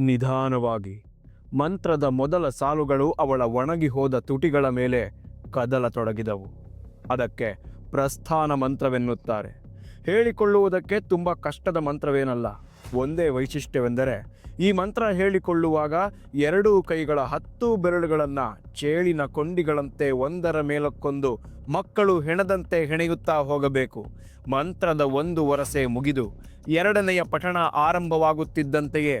ನಿಧಾನವಾಗಿ. ಮಂತ್ರದ ಮೊದಲ ಸಾಲುಗಳು ಅವಳ ಒಣಗಿ ಹೋದ ತುಟಿಗಳ ಮೇಲೆ ಕದಲತೊಡಗಿದವು ಅದಕ್ಕೆ ಪ್ರಸ್ಥಾನ ಮಂತ್ರವೆನ್ನುತ್ತಾರೆ. ಹೇಳಿಕೊಳ್ಳುವುದಕ್ಕೆ ತುಂಬ ಕಷ್ಟದ ಮಂತ್ರವೇನಲ್ಲ. ಒಂದೇ ವೈಶಿಷ್ಟ್ಯವೆಂದರೆ, ಈ ಮಂತ್ರ ಹೇಳಿಕೊಳ್ಳುವಾಗ ಎರಡೂ ಕೈಗಳ ಹತ್ತು ಬೆರಳುಗಳನ್ನು ಚೇಳಿನ ಕೊಂಡಿಗಳಂತೆ ಒಂದರ ಮೇಲಕ್ಕೊಂದು ಮಕ್ಕಳು ಹೆಣದಂತೆ ಹೆಣೆಯುತ್ತಾ ಹೋಗಬೇಕು. ಮಂತ್ರದ ಒಂದು ವರಸೆ ಮುಗಿದು ಎರಡನೆಯ ಪಠಣ ಆರಂಭವಾಗುತ್ತಿದ್ದಂತೆಯೇ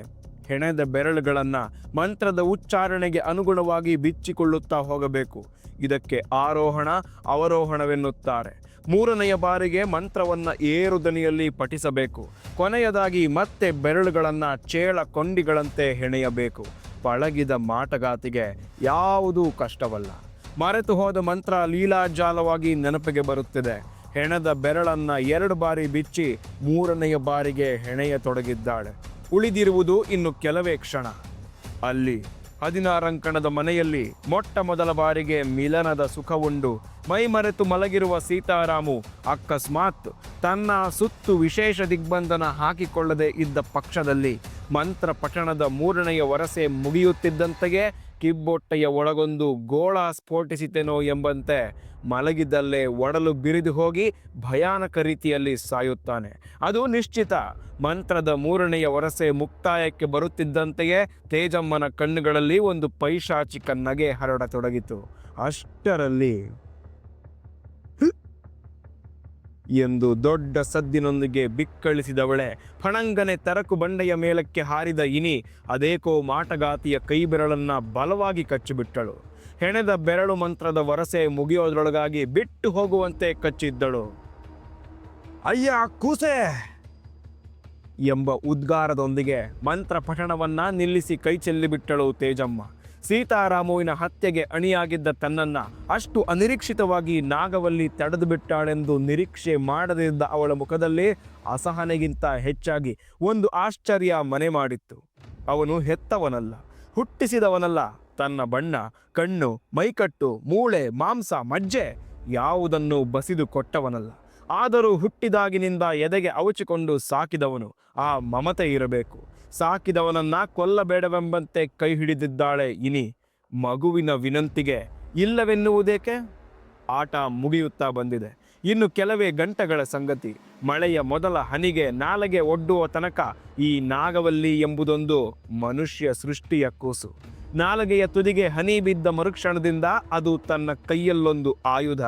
ಹೆಣೆದ ಬೆರಳುಗಳನ್ನು ಮಂತ್ರದ ಉಚ್ಚಾರಣೆಗೆ ಅನುಗುಣವಾಗಿ ಬಿಚ್ಚಿಕೊಳ್ಳುತ್ತಾ ಹೋಗಬೇಕು. ಇದಕ್ಕೆ ಆರೋಹಣ, ಅವರೋಹಣವೆನ್ನುತ್ತಾರೆ. ಮೂರನೆಯ ಬಾರಿಗೆ ಮಂತ್ರವನ್ನು ಏರು ದನಿಯಲ್ಲಿ ಪಠಿಸಬೇಕು. ಕೊನೆಯದಾಗಿ ಮತ್ತೆ ಬೆರಳುಗಳನ್ನು ಚೇಳ ಕೊಂಡಿಗಳಂತೆ ಹೆಣೆಯಬೇಕು. ಪಳಗಿದ ಮಾಟಗಾತಿಗೆ ಯಾವುದೂ ಕಷ್ಟವಲ್ಲ. ಮರೆತು ಹೋದ ಮಂತ್ರ ಲೀಲಾಜಾಲವಾಗಿ ನೆನಪಿಗೆ ಬರುತ್ತಿದೆ. ಹೆಣದ ಬೆರಳನ್ನು ಎರಡು ಬಾರಿ ಬಿಚ್ಚಿ ಮೂರನೆಯ ಬಾರಿಗೆ ಹೆಣೆಯತೊಡಗಿದ್ದಾಳೆ ಉಳಿದಿರುವುದು ಇನ್ನು ಕೆಲವೇ ಕ್ಷಣ. ಅಲ್ಲಿ ಹದಿನಾರಂಕಣದ ಮನೆಯಲ್ಲಿ ಮೊಟ್ಟ ಮೊದಲ ಬಾರಿಗೆ ಮಿಲನದ ಸುಖವುಂಡು ಮೈಮರೆತು ಮಲಗಿರುವ ಸೀತಾರಾಮು ಅಕಸ್ಮಾತ್ ತನ್ನ ಸುತ್ತು ವಿಶೇಷ ದಿಗ್ಬಂಧನ ಹಾಕಿಕೊಳ್ಳದೆ ಇದ್ದ ಪಕ್ಷದಲ್ಲಿ ಮಂತ್ರ ಪಠಣದ ಮೂರನೆಯ ವರಸೆ ಮುಗಿಯುತ್ತಿದ್ದಂತೆಯೇ ಕಿಬ್ಬೊಟ್ಟೆಯ ಒಳಗೊಂದು ಗೋಳ ಸ್ಫೋಟಿಸಿತೇನೋ ಎಂಬಂತೆ ಮಲಗಿದ್ದಲ್ಲೇ ಒಡಲು ಬಿರಿದು ಹೋಗಿ ಭಯಾನಕ ರೀತಿಯಲ್ಲಿ ಸಾಯುತ್ತಾನೆ. ಅದು ನಿಶ್ಚಿತ. ಮಂತ್ರದ ಮೂರನೆಯ ವರಸೆ ಮುಕ್ತಾಯಕ್ಕೆ ಬರುತ್ತಿದ್ದಂತೆಯೇ ತೇಜಮ್ಮನ ಕಣ್ಣುಗಳಲ್ಲಿ ಒಂದು ಪೈಶಾಚಿಕ ನಗೆ ಹರಡತೊಡಗಿತು. ಅಷ್ಟರಲ್ಲಿ ಎಂದು ದೊಡ್ಡ ಸದ್ದಿನೊಂದಿಗೆ ಬಿಕ್ಕಳಿಸಿದವಳೆ, ಫಣಂಗನೆ ತರಕು ಬಂಡೆಯ ಮೇಲಕ್ಕೆ ಹಾರಿದ ಇನಿ ಅದೇಕೋ ಮಾಟಗಾತಿಯ ಕೈಬೆರಳನ್ನ ಬಲವಾಗಿ ಕಚ್ಚಿಬಿಟ್ಟಳು. ಹೆಣೆದ ಬೆರಳು ಮಂತ್ರದ ವರಸೆ ಮುಗಿಯೋದ್ರೊಳಗಾಗಿ ಬಿಟ್ಟು ಹೋಗುವಂತೆ ಕಚ್ಚಿದ್ದಳು. ಅಯ್ಯ, ಕೂಸೆ! ಎಂಬ ಉದ್ಗಾರದೊಂದಿಗೆ ಮಂತ್ರ ಪಠಣವನ್ನ ನಿಲ್ಲಿಸಿ ಕೈ ಚೆಲ್ಲಿಬಿಟ್ಟಳು ತೇಜಮ್ಮ. ಸೀತಾರಾಮುವಿನ ಹತ್ಯೆಗೆ ಅಣಿಯಾಗಿದ್ದ ತನ್ನನ್ನ ಅಷ್ಟು ಅನಿರೀಕ್ಷಿತವಾಗಿ ನಾಗವಲ್ಲಿ ತಡೆದು ಬಿಟ್ಟಾಳೆಂದು ನಿರೀಕ್ಷೆ ಮಾಡದಿದ್ದ ಅವಳ ಮುಖದಲ್ಲಿ ಅಸಹನೆಗಿಂತ ಹೆಚ್ಚಾಗಿ ಒಂದು ಆಶ್ಚರ್ಯ ಮನೆ ಮಾಡಿತ್ತು. ಅವನು ಹೆತ್ತವನಲ್ಲ, ಹುಟ್ಟಿಸಿದವನಲ್ಲ. ತನ್ನ ಬಣ್ಣ, ಕಣ್ಣು, ಮೈಕಟ್ಟು, ಮೂಳೆ, ಮಾಂಸ, ಮಜ್ಜೆ ಯಾವುದನ್ನು ಬಸಿದು ಕೊಟ್ಟವನಲ್ಲ. ಆದರೂ ಹುಟ್ಟಿದಾಗಿನಿಂದ ಎದೆಗೆ ಅವಚಿಕೊಂಡು ಸಾಕಿದವನು ಆ ಮಮತೆ ಇರಬೇಕು. ಸಾಕಿದವನನ್ನ ಕೊಲ್ಲಬೇಡವೆಂಬಂತೆ ಕೈ ಹಿಡಿದಿದ್ದಾಳೆ ಇನಿ. ಮಗುವಿನ ವಿನಂತಿಗೆ ಇಲ್ಲವೆನ್ನುವುದೇಕೆ? ಆಟ ಮುಗಿಯುತ್ತಾ ಬಂದಿದೆ. ಇನ್ನು ಕೆಲವೇ ಗಂಟೆಗಳ ಸಂಗತಿ. ಮಳೆಯ ಮೊದಲ ಹನಿಗೆ ನಾಲಗೆ ಒಡ್ಡುವ ತನಕ ಈ ನಾಗವಲ್ಲಿ ಎಂಬುದೊಂದು ಮನುಷ್ಯ ಸೃಷ್ಟಿಯ ಕೂಸು. ನಾಲಗೆಯ ತುದಿಗೆ ಹನಿ ಬಿದ್ದ ಮರುಕ್ಷಣದಿಂದ ಅದು ತನ್ನ ಕೈಯಲ್ಲೊಂದು ಆಯುಧ.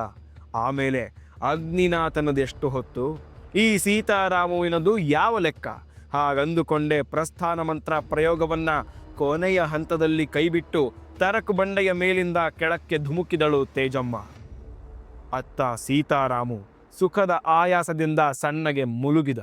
ಆಮೇಲೆ ಅಗ್ನಿನಾಥನದೆಷ್ಟು ಹೊತ್ತು? ಈ ಸೀತಾರಾಮುವಿನದು ಯಾವ ಲೆಕ್ಕ? ಹಾಗಂದುಕೊಂಡೇ ಪ್ರಸ್ಥಾನ ಮಂತ್ರ ಪ್ರಯೋಗವನ್ನ ಕೊನೆಯ ಹಂತದಲ್ಲಿ ಕೈಬಿಟ್ಟು ತರಕು ಬಂಡೆಯ ಮೇಲಿಂದ ಕೆಳಕ್ಕೆ ಧುಮುಕಿದಳು ತೇಜಮ್ಮ. ಅತ್ತ ಸೀತಾರಾಮು ಸುಖದ ಆಯಾಸದಿಂದ ಸಣ್ಣಗೆ ಮುಳುಗಿದ.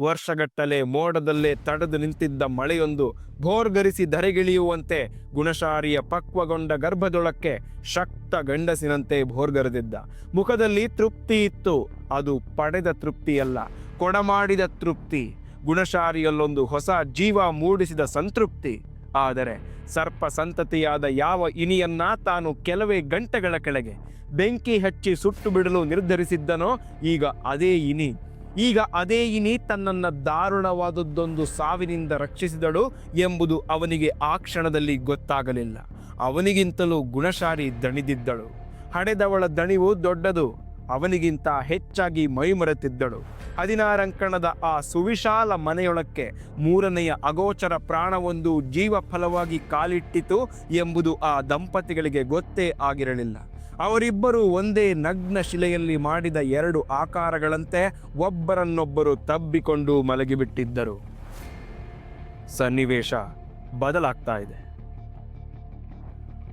ವರ್ಷಗಟ್ಟಲೆ ಮೋಡದಲ್ಲೇ ತಡೆದು ನಿಂತಿದ್ದ ಮಳೆಯೊಂದು ಭೋರ್ಗರಿಸಿ ಧರೆಗಿಳಿಯುವಂತೆ ಗುಣಶಾರಿಯ ಪಕ್ವಗೊಂಡ ಗರ್ಭದೊಳಕ್ಕೆ ಶಕ್ತ ಗಂಡಸಿನಂತೆ ಭೋರ್ಗರೆದಿದ್ದ. ಮುಖದಲ್ಲಿ ತೃಪ್ತಿ ಇತ್ತು. ಅದು ಪಡೆದ ತೃಪ್ತಿಯಲ್ಲ. ಕೊಡಮಾಡಿದ ತೃಪ್ತಿ. ಗುಣಶಾರಿಯಲ್ಲೊಂದು ಹೊಸ ಜೀವ ಮೂಡಿಸಿದ ಸಂತೃಪ್ತಿ. ಆದರೆ ಸರ್ಪ ಸಂತತಿಯಾದ ಯಾವ ಇನಿಯನ್ನ ತಾನು ಕೆಲವೇ ಗಂಟೆಗಳ ಕೆಳಗೆ ಬೆಂಕಿ ಹಚ್ಚಿ ಸುಟ್ಟು ಬಿಡಲು ನಿರ್ಧರಿಸಿದ್ದನೋ ಈಗ ಅದೇ ಇನಿ. ಈಗ ಅದೇ ಇನಿ ತನ್ನನ್ನು ದಾರುಣವಾದದ್ದೊಂದು ಸಾವಿನಿಂದ ರಕ್ಷಿಸಿದಳು ಎಂಬುದು ಅವನಿಗೆ ಆ ಕ್ಷಣದಲ್ಲಿ ಗೊತ್ತಾಗಲಿಲ್ಲ. ಅವನಿಗಿಂತಲೂ ಗುಣಶಾರಿ ದಣಿದಿದ್ದಳು. ಹಡೆದವಳ ದಣಿವು ದೊಡ್ಡದು. ಅವನಿಗಿಂತ ಹೆಚ್ಚಾಗಿ ಮೈಮರೆತಿದ್ದಳು. ಹದಿನಾರಂಕಣದ ಆ ಸುವಿಶಾಲ ಮನೆಯೊಳಕ್ಕೆ ಮೂರನೆಯ ಅಗೋಚರ ಪ್ರಾಣವೊಂದು ಜೀವ ಫಲವಾಗಿ ಕಾಲಿಟ್ಟಿತು ಎಂಬುದು ಆ ದಂಪತಿಗಳಿಗೆ ಗೊತ್ತೇ ಆಗಿರಲಿಲ್ಲ. ಅವರಿಬ್ಬರು ಒಂದೇ ನಗ್ನ ಶಿಲೆಯಲ್ಲಿ ಮಾಡಿದ ಎರಡು ಆಕಾರಗಳಂತೆ ಒಬ್ಬರನ್ನೊಬ್ಬರು ತಬ್ಬಿಕೊಂಡು ಮಲಗಿಬಿಟ್ಟಿದ್ದರು. ಸನ್ನಿವೇಶ ಬದಲಾಗ್ತಾ ಇದೆ.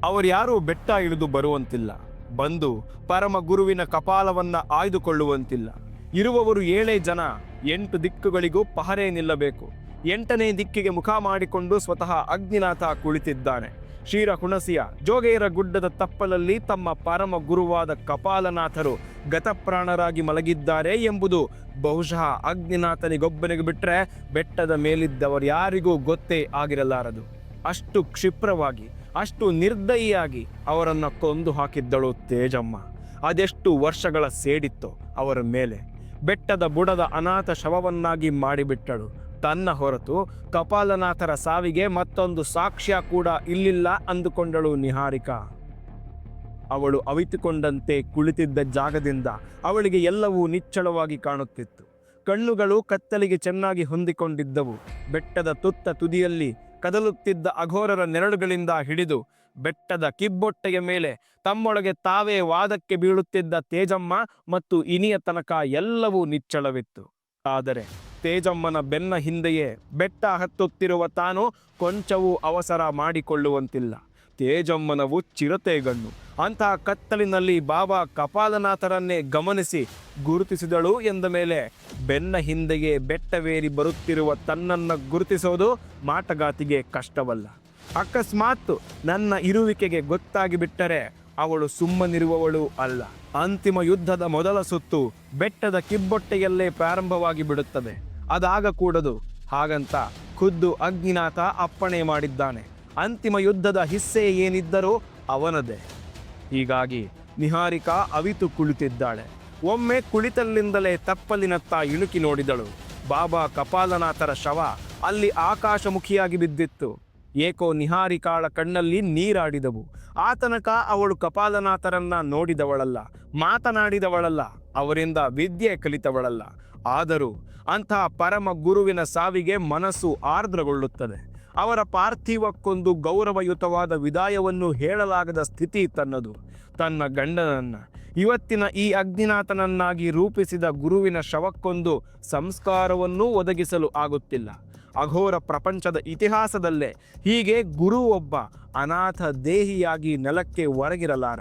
ಅವರ್ಯಾರೂ ಬೆಟ್ಟ ಇಳಿದು ಬರುವಂತಿಲ್ಲ. ಬಂದು ಪರಮ ಗುರುವಿನ ಕಪಾಲವನ್ನ ಆಯ್ದುಕೊಳ್ಳುವಂತಿಲ್ಲ. ಇರುವವರು ಏಳೇ ಜನ, ಎಂಟು ದಿಕ್ಕುಗಳಿಗೂ ಪಹರೆ ನಿಲ್ಲಬೇಕು. ಎಂಟನೇ ದಿಕ್ಕಿಗೆ ಮುಖ ಮಾಡಿಕೊಂಡು ಸ್ವತಃ ಅಗ್ನಿನಾಥ ಕುಳಿತಿದ್ದಾನೆ. ಕ್ಷೀರ ಹುಣಸಿಯ ಜೋಗೇರ ಗುಡ್ಡದ ತಪ್ಪಲಲ್ಲಿ ತಮ್ಮ ಪರಮ ಗುರುವಾದ ಕಪಾಲನಾಥರು ಗತಪ್ರಾಣರಾಗಿ ಮಲಗಿದ್ದಾರೆ ಎಂಬುದು ಬಹುಶಃ ಅಗ್ನಿನಾಥನಿಗೊಬ್ಬನಿಗೆ ಬಿಟ್ಟರೆ ಬೆಟ್ಟದ ಮೇಲಿದ್ದವರು ಯಾರಿಗೂ ಗೊತ್ತೇ ಆಗಿರಲಾರದು. ಅಷ್ಟು ಕ್ಷಿಪ್ರವಾಗಿ ಅಷ್ಟು ನಿರ್ದಯಿಯಾಗಿ ಅವರನ್ನು ಕೊಂದು ಹಾಕಿದ್ದಳು ತೇಜಮ್ಮ. ಅದೆಷ್ಟು ವರ್ಷಗಳ ಸೇಡಿತ್ತೋ ಅವರ ಮೇಲೆ. ಬೆಟ್ಟದ ಬುಡದ ಅನಾಥ ಶವವನ್ನಾಗಿ ಮಾಡಿಬಿಟ್ಟಳು. ತನ್ನ ಹೊರತು ಕಪಾಲನಾಥರ ಸಾವಿಗೆ ಮತ್ತೊಂದು ಸಾಕ್ಷ್ಯ ಕೂಡ ಇಲ್ಲಿಲ್ಲ ಅಂದುಕೊಂಡಳು ನಿಹಾರಿಕಾ. ಅವಳು ಅವಿತುಕೊಂಡಂತೆ ಕುಳಿತಿದ್ದ ಜಾಗದಿಂದ ಅವಳಿಗೆ ಎಲ್ಲವೂ ನಿಚ್ಚಳವಾಗಿ ಕಾಣುತ್ತಿತ್ತು. ಕಣ್ಣುಗಳು ಕತ್ತಲಿಗೆ ಚೆನ್ನಾಗಿ ಹೊಂದಿಕೊಂಡಿದ್ದವು. ಬೆಟ್ಟದ ತುತ್ತ ತುದಿಯಲ್ಲಿ ಕದಲುತ್ತಿದ್ದ ಅಘೋರರ ನೆರಳುಗಳಿಂದ ಹಿಡಿದು ಬೆಟ್ಟದ ಕಿಬ್ಬೊಟ್ಟೆಯ ಮೇಲೆ ತಮ್ಮೊಳಗೆ ತಾವೇ ವಾದಕ್ಕೆ ಬೀಳುತ್ತಿದ್ದ ತೇಜಮ್ಮ ಮತ್ತು ಇನಿಯ ತನಕ ಎಲ್ಲವೂ ನಿಚ್ಚಳವಿತ್ತು. ಆದರೆ ತೇಜಮ್ಮನ ಬೆನ್ನ ಹಿಂದೆಯೇ ಬೆಟ್ಟ ಹತ್ತುತ್ತಿರುವ ತಾನು ಕೊಂಚವೂ ಅವಸರ ಮಾಡಿಕೊಳ್ಳುವಂತಿಲ್ಲ. ತೇಜಮ್ಮನವು ಚಿರತೆಗಣ್ಣು. ಅಂತಹ ಕತ್ತಲಿನಲ್ಲಿ ಬಾಬಾ ಕಪಾಲನಾಥರನ್ನೇ ಗಮನಿಸಿ ಗುರುತಿಸಿದಳು ಎಂದ ಮೇಲೆ ಬೆನ್ನ ಹಿಂದೆಗೆ ಬೆಟ್ಟವೇರಿ ಬರುತ್ತಿರುವ ತನ್ನನ್ನು ಗುರುತಿಸೋದು ಮಾಟಗಾತಿಗೆ ಕಷ್ಟವಲ್ಲ. ಅಕಸ್ಮಾತ್ ನನ್ನ ಇರುವಿಕೆಗೆ ಗೊತ್ತಾಗಿ ಬಿಟ್ಟರೆ ಅವಳು ಸುಮ್ಮನಿರುವವಳು ಅಲ್ಲ. ಅಂತಿಮ ಯುದ್ಧದ ಮೊದಲ ಸುತ್ತು ಬೆಟ್ಟದ ಕಿಬ್ಬೊಟ್ಟೆಯಲ್ಲೇ ಪ್ರಾರಂಭವಾಗಿ ಬಿಡುತ್ತದೆ ಅದಾಗ ಕೂಡದು ಹಾಗಂತ ಖುದ್ದು ಅಗ್ನಿನಾಥ ಅಪ್ಪಣೆ ಮಾಡಿದ್ದಾನೆ. ಅಂತಿಮ ಯುದ್ಧದ ಹಿಸ್ಸೆ ಏನಿದ್ದರೂ ಅವನದೇ. ಹೀಗಾಗಿ ನಿಹಾರಿಕಾ ಅವಿತು ಕುಳಿತಿದ್ದಾಳೆ. ಒಮ್ಮೆ ಕುಳಿತಲ್ಲಿಂದಲೇ ತಪ್ಪಲಿನತ್ತ ಇಣುಕಿ ನೋಡಿದಳು. ಬಾಬಾ ಕಪಾಲನಾಥರ ಶವ ಅಲ್ಲಿ ಆಕಾಶಮುಖಿಯಾಗಿ ಬಿದ್ದಿತ್ತು. ಏಕೋ ನಿಹಾರಿಕಾಳ ಕಣ್ಣಲ್ಲಿ ನೀರಾಡಿದವು. ಆತನಕ ಅವಳು ಕಪಾಲನಾಥರನ್ನ ನೋಡಿದವಳಲ್ಲ, ಮಾತನಾಡಿದವಳಲ್ಲ, ಅವರಿಂದ ವಿದ್ಯೆ ಕಲಿತವಳಲ್ಲ. ಆದರೂ ಅಂತಹ ಪರಮ ಗುರುವಿನ ಸಾವಿಗೆ ಮನಸ್ಸು ಆರ್ದ್ರಗೊಳ್ಳುತ್ತದೆ. ಅವರ ಪಾರ್ಥಿವಕ್ಕೊಂದು ಗೌರವಯುತವಾದ ವಿದಾಯವನ್ನು ಹೇಳಲಾಗದ ಸ್ಥಿತಿ ತನ್ನದು. ತನ್ನ ಗಂಡನನ್ನ, ಇವತ್ತಿನ ಈ ಅಗ್ನಿನಾಥನನ್ನಾಗಿ ರೂಪಿಸಿದ ಗುರುವಿನ ಶವಕ್ಕೊಂದು ಸಂಸ್ಕಾರವನ್ನೂ ಒದಗಿಸಲು ಆಗುತ್ತಿಲ್ಲ. ಅಘೋರ ಪ್ರಪಂಚದ ಇತಿಹಾಸದಲ್ಲೇ ಹೀಗೆ ಗುರು ಒಬ್ಬ ಅನಾಥ ದೇಹಿಯಾಗಿ ನೆಲಕ್ಕೆ ಹೊರಗಿರಲಾರ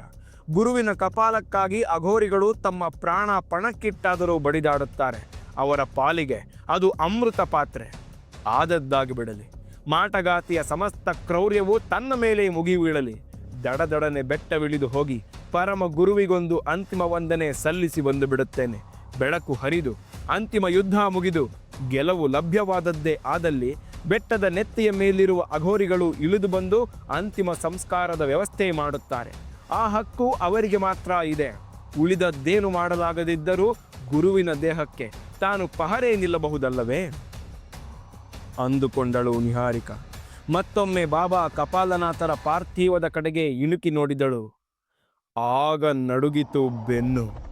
ಗುರುವಿನ ಕಪಾಲಕ್ಕಾಗಿ ಅಘೋರಿಗಳು ತಮ್ಮ ಪ್ರಾಣ ಪಣಕ್ಕಿಟ್ಟಾದರೂ ಬಡಿದಾಡುತ್ತಾರೆ. ಅವರ ಪಾಲಿಗೆ ಅದು ಅಮೃತ ಪಾತ್ರೆ. ಆದದ್ದಾಗಿ ಬಿಡಲಿ ಮಾಟಗಾತಿಯ ಸಮಸ್ತ ಕ್ರೌರ್ಯವು ತನ್ನ ಮೇಲೆ ಮುಗಿಬೀಳಲಿ ದಡದಡನೆ ಬೆಟ್ಟವಿಳಿದು ಹೋಗಿ ಪರಮ ಗುರುವಿಗೊಂದು ಅಂತಿಮ ವಂದನೆ ಸಲ್ಲಿಸಿ ಬಂದು ಬಿಡುತ್ತೇನೆ. ಬೆಳಕು ಹರಿದು ಅಂತಿಮ ಯುದ್ಧ ಮುಗಿದು ಗೆಲುವು ಲಭ್ಯವಾದದ್ದೇ ಆದಲ್ಲಿ ಬೆಟ್ಟದ ನೆತ್ತಿಯ ಮೇಲಿರುವ ಅಘೋರಿಗಳು ಇಳಿದು ಬಂದು ಅಂತಿಮ ಸಂಸ್ಕಾರದ ವ್ಯವಸ್ಥೆ ಮಾಡುತ್ತಾರೆ. ಆ ಹಕ್ಕು ಅವರಿಗೆ ಮಾತ್ರ ಇದೆ. ಉಳಿದದ್ದೇನು ಮಾಡಲಾಗದಿದ್ದರೂ ಗುರುವಿನ ದೇಹಕ್ಕೆ ತಾನು ಪಹರೇ ನಿಲ್ಲಬಹುದಲ್ಲವೇ? ಅಂದುಕೊಂಡಳು ನಿಹಾರಿಕ. ಮತ್ತೊಮ್ಮೆ ಬಾಬಾ ಕಪಾಲನಾಥರ ಪಾರ್ಥಿವದ ಕಡೆಗೆ ಇಣುಕಿ ನೋಡಿದಳು. ಆಗ ನಡುಗಿತು ಬೆನ್ನು.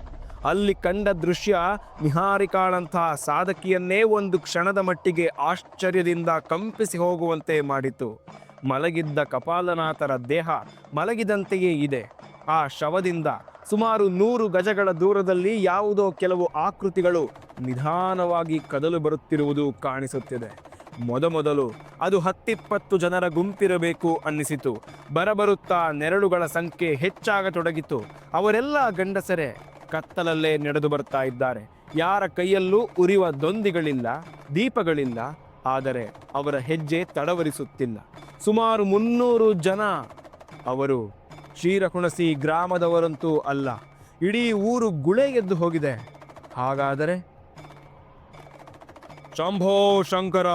ಅಲ್ಲಿ ಕಂಡ ದೃಶ್ಯ ನಿಹಾರಿಕಾಳಂತಹ ಸಾಧಕಿಯನ್ನೇ ಒಂದು ಕ್ಷಣದ ಮಟ್ಟಿಗೆ ಆಶ್ಚರ್ಯದಿಂದ ಕಂಪಿಸಿ ಹೋಗುವಂತೆ ಮಾಡಿತು. ಮಲಗಿದ್ದ ಕಪಾಲನಾಥರ ದೇಹ ಮಲಗಿದಂತೆಯೇ ಇದೆ. ಆ ಶವದಿಂದ ಸುಮಾರು ನೂರು ಗಜಗಳ ದೂರದಲ್ಲಿ ಯಾವುದೋ ಕೆಲವು ಆಕೃತಿಗಳು ನಿಧಾನವಾಗಿ ಕದಲು ಬರುತ್ತಿರುವುದು ಕಾಣಿಸುತ್ತಿದೆ. ಮೊದಮೊದಲು ಅದು ಹತ್ತಿಪ್ಪತ್ತು ಜನರ ಗುಂಪಿರಬೇಕು ಅನ್ನಿಸಿತು. ಬರಬರುತ್ತಾ ನೆರಳುಗಳ ಸಂಖ್ಯೆ ಹೆಚ್ಚಾಗತೊಡಗಿತು. ಅವರೆಲ್ಲ ಗಂಡಸರೇ, ಕತ್ತಲಲ್ಲೇ ನಡೆದು ಬರ್ತಾ ಇದ್ದಾರೆ. ಯಾರ ಕೈಯಲ್ಲೂ ಉರಿಯುವ ದೊಂದಿಗಳಿಲ್ಲ, ದೀಪಗಳಿಲ್ಲ, ಆದರೆ ಅವರ ಹೆಜ್ಜೆ ತಡವರಿಸುತ್ತಿಲ್ಲ. ಸುಮಾರು ಮುನ್ನೂರು ಜನ ಅವರು ಕ್ಷೀರಕುಣಸಿ ಗ್ರಾಮದವರಂತೂ ಅಲ್ಲ, ಇಡೀ ಊರು ಗುಳೆ ಎದ್ದು ಹೋಗಿದೆ. ಹಾಗಾದರೆ ಶಂಭೋ ಶಂಕರ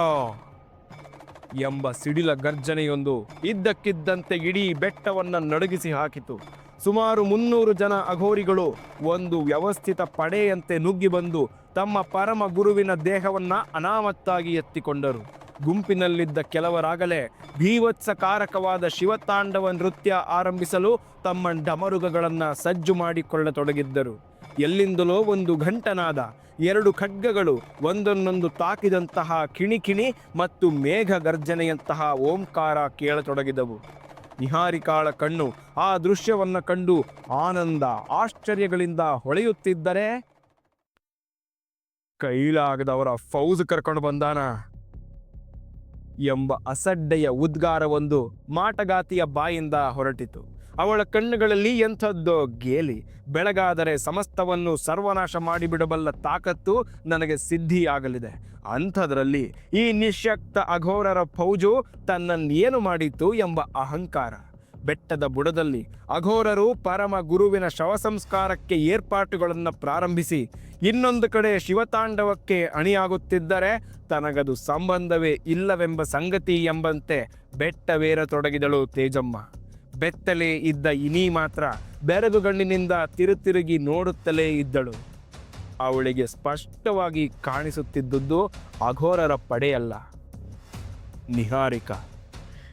ಎಂಬ ಸಿಡಿಲ ಗರ್ಜನೆಯೊಂದು ಇದ್ದಕ್ಕಿದ್ದಂತೆ ಇಡೀ ಬೆಟ್ಟವನ್ನ ನಡುಗಿಸಿ ಹಾಕಿತು. ಸುಮಾರು ಮುನ್ನೂರು ಜನ ಅಘೋರಿಗಳು ಒಂದು ವ್ಯವಸ್ಥಿತ ಪಡೆಯಂತೆ ನುಗ್ಗಿ ಬಂದು ತಮ್ಮ ಪರಮ ಗುರುವಿನ ದೇಹವನ್ನ ಅನಾಮತ್ತಾಗಿ ಎತ್ತಿಕೊಂಡರು. ಗುಂಪಿನಲ್ಲಿದ್ದ ಕೆಲವರಾಗಲೇ ಭೀವತ್ಸಕಾರಕವಾದ ಶಿವತಾಂಡವ ನೃತ್ಯ ಆರಂಭಿಸಲು ತಮ್ಮ ಡಮರುಗಗಳನ್ನು ಸಜ್ಜು ಮಾಡಿಕೊಳ್ಳತೊಡಗಿದ್ದರು. ಎಲ್ಲಿಂದಲೋ ಒಂದು ಘಂಟನಾದ ಎರಡು ಖಡ್ಗಗಳು, ಒಂದನ್ನೊಂದು ತಾಕಿದಂತಹ ಕಿಣಿಕಿಣಿ ಮತ್ತು ಮೇಘ ಗರ್ಜನೆಯಂತಹ ಓಂಕಾರ ಕೇಳತೊಡಗಿದವು. ನಿಹಾರಿಕಾಳ ಕಣ್ಣು ಆ ದೃಶ್ಯವನ್ನ ಕಂಡು ಆನಂದ ಆಶ್ಚರ್ಯಗಳಿಂದ ಹೊಳೆಯುತ್ತಿದ್ದರೆ, ಕೈಲಾಗದವರ ಫೌಜ್ ಕರ್ಕೊಂಡು ಬಂದಾನ? ಎಂಬ ಅಸಡ್ಡೆಯ ಉದ್ಗಾರವೊಂದು ಮಾಟಗಾತಿಯ ಬಾಯಿಂದ ಹೊರಟಿತು. ಅವಳ ಕಣ್ಣುಗಳಲ್ಲಿ ಎಂಥದ್ದೋ ಗೇಲಿ. ಬೆಳಗಾದರೆ ಸಮಸ್ತವನ್ನು ಸರ್ವನಾಶ ಮಾಡಿಬಿಡಬಲ್ಲ ತಾಕತ್ತು ನನಗೆ ಸಿದ್ಧಿಯಾಗಲಿದೆ. ಅಂಥದ್ರಲ್ಲಿ ಈ ನಿಶಕ್ತ ಅಘೋರರ ಫೌಜು ತನ್ನನ್ನೇನು ಮಾಡಿತು ಎಂಬ ಅಹಂಕಾರ. ಬೆಟ್ಟದ ಬುಡದಲ್ಲಿ ಅಘೋರರು ಪರಮ ಗುರುವಿನ ಶವ ಸಂಸ್ಕಾರಕ್ಕೆ ಏರ್ಪಾಟುಗಳನ್ನು ಪ್ರಾರಂಭಿಸಿ, ಇನ್ನೊಂದು ಕಡೆ ಶಿವತಾಂಡವಕ್ಕೆ ಅಣಿಯಾಗುತ್ತಿದ್ದರೆ ತನಗದು ಸಂಬಂಧವೇ ಇಲ್ಲವೆಂಬ ಸಂಗತಿ ಎಂಬಂತೆ ಬೆಟ್ಟವೇರತೊಡಗಿದಳು ತೇಜಮ್ಮ. ಬೆತ್ತಲೇ ಇದ್ದ ಇನಿ ಮಾತ್ರ ಬೆರಗುಗಣ್ಣಿನಿಂದ ತಿರುತಿರುಗಿ ನೋಡುತ್ತಲೇ ಇದ್ದಳು. ಅವಳಿಗೆ ಸ್ಪಷ್ಟವಾಗಿ ಕಾಣಿಸುತ್ತಿದ್ದುದು ಅಘೋರರ ಪಡೆಯಲ್ಲ. ನಿಹಾರಿಕ.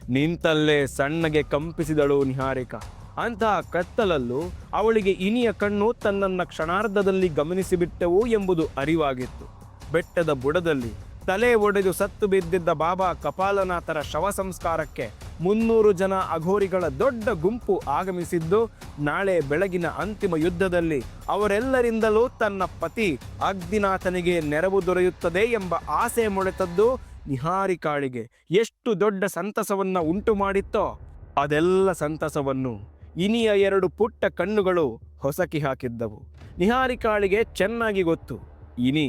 ನಿಂತಲ್ಲೇ ಸಣ್ಣಗೆ ಕಂಪಿಸಿದಳು ನಿಹಾರಿಕ. ಅಂತಹ ಕತ್ತಲಲ್ಲೂ ಅವಳಿಗೆ ಇನಿಯ ಕಣ್ಣು ತನ್ನನ್ನ ಕ್ಷಣಾರ್ಧದಲ್ಲಿ ಗಮನಿಸಿಬಿಟ್ಟವು ಎಂಬುದು ಅರಿವಾಗಿತ್ತು. ಬೆಟ್ಟದ ಬುಡದಲ್ಲಿ ತಲೆ ಒಡೆದು ಸತ್ತು ಬಿದ್ದಿದ್ದ ಬಾಬಾ ಕಪಾಲನಾಥರ ಶವ ಸಂಸ್ಕಾರಕ್ಕೆ ಮುನ್ನೂರು ಜನ ಅಘೋರಿಗಳ ದೊಡ್ಡ ಗುಂಪು ಆಗಮಿಸಿದ್ದು, ನಾಳೆ ಬೆಳಗಿನ ಅಂತಿಮ ಯುದ್ಧದಲ್ಲಿ ಅವರೆಲ್ಲರಿಂದಲೂ ತನ್ನ ಪತಿ ಅಗ್ನಿನಾಥನಿಗೆ ನೆರವು ದೊರೆಯುತ್ತದೆ ಎಂಬ ಆಸೆ ಮೊಳೆತದ್ದು ನಿಹಾರಿಕಾಳಿಗೆ ಎಷ್ಟು ದೊಡ್ಡ ಸಂತಸವನ್ನು ಉಂಟು ಮಾಡಿತ್ತೋ ಅದೆಲ್ಲ ಸಂತಸವನ್ನು ಇನಿಯ ಎರಡು ಪುಟ್ಟ ಕಣ್ಣುಗಳು ಹೊಸಕಿ ಹಾಕಿದ್ದವು. ನಿಹಾರಿಕಾಳಿಗೆ ಚೆನ್ನಾಗಿ ಗೊತ್ತು, ಇನಿ